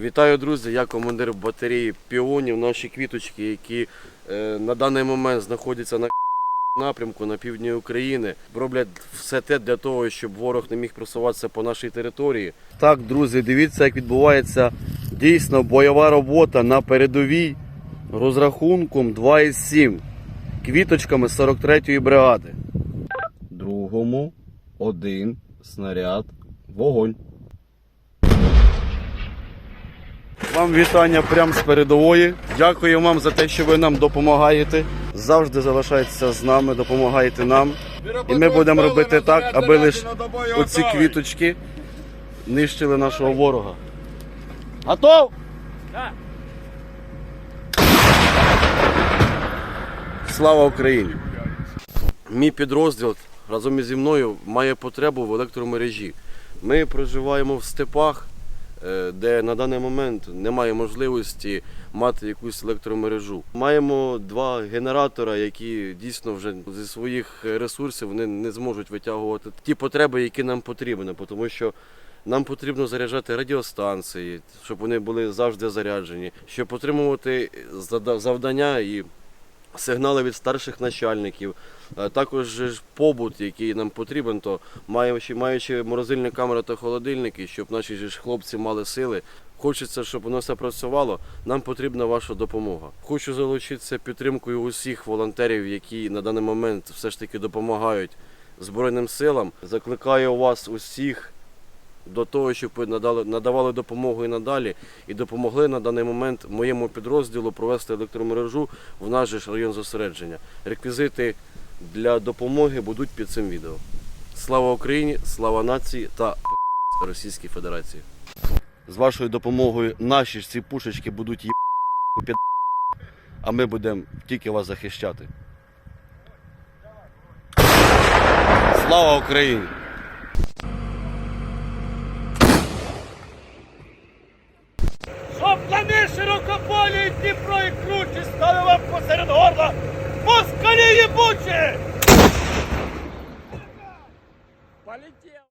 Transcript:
Вітаю, друзі! Я командир батареї піонів. Наші квіточки, які е, на даний момент знаходяться на напрямку на півдні України, роблять все те для того, щоб ворог не міг просуватися по нашій території. Так, друзі, дивіться, як відбувається дійсно бойова робота на передовій розрахунком 2,7 квіточками 43-ї бригади. Другому один снаряд вогонь. Вам вітання прямо з передової. Дякую вам за те, що ви нам допомагаєте. Завжди залишайтеся з нами, допомагаєте нам. І ми будемо робити так, аби лише оці квіточки нищили нашого ворога. Готов? Слава Україні! Мій підрозділ разом зі мною має потребу в електромережі. Ми проживаємо в степах, де на даний момент немає можливості мати якусь електромережу. Маємо два генератора, які дійсно вже зі своїх ресурсів вони не зможуть витягувати ті потреби, які нам потрібні, тому що нам потрібно заряджати радіостанції, щоб вони були завжди заряджені, щоб отримувати завдання і сигнали від старших начальників. Е, Також побут, який нам потрібен, то маючи, маючи морозильні камери та холодильники, щоб наші ж хлопці мали сили. Хочеться, щоб воно все працювало. Нам потрібна ваша допомога. Хочу залучитися підтримкою усіх волонтерів, які на даний момент все ж таки допомагають Збройним силам. Закликаю вас усіх до того, щоб ви надали, надавали допомогу і надалі, і допомогли на даний момент моєму підрозділу провести електромережу в наш же район зосередження. Реквізити для допомоги будуть під цим відео. Слава Україні, слава нації та Російській Федерації. З вашою допомогою наші ж ці пушечки будуть їб... під... а ми будемо тільки вас захищати. Слава Україні! москалі єбучі! Полетів!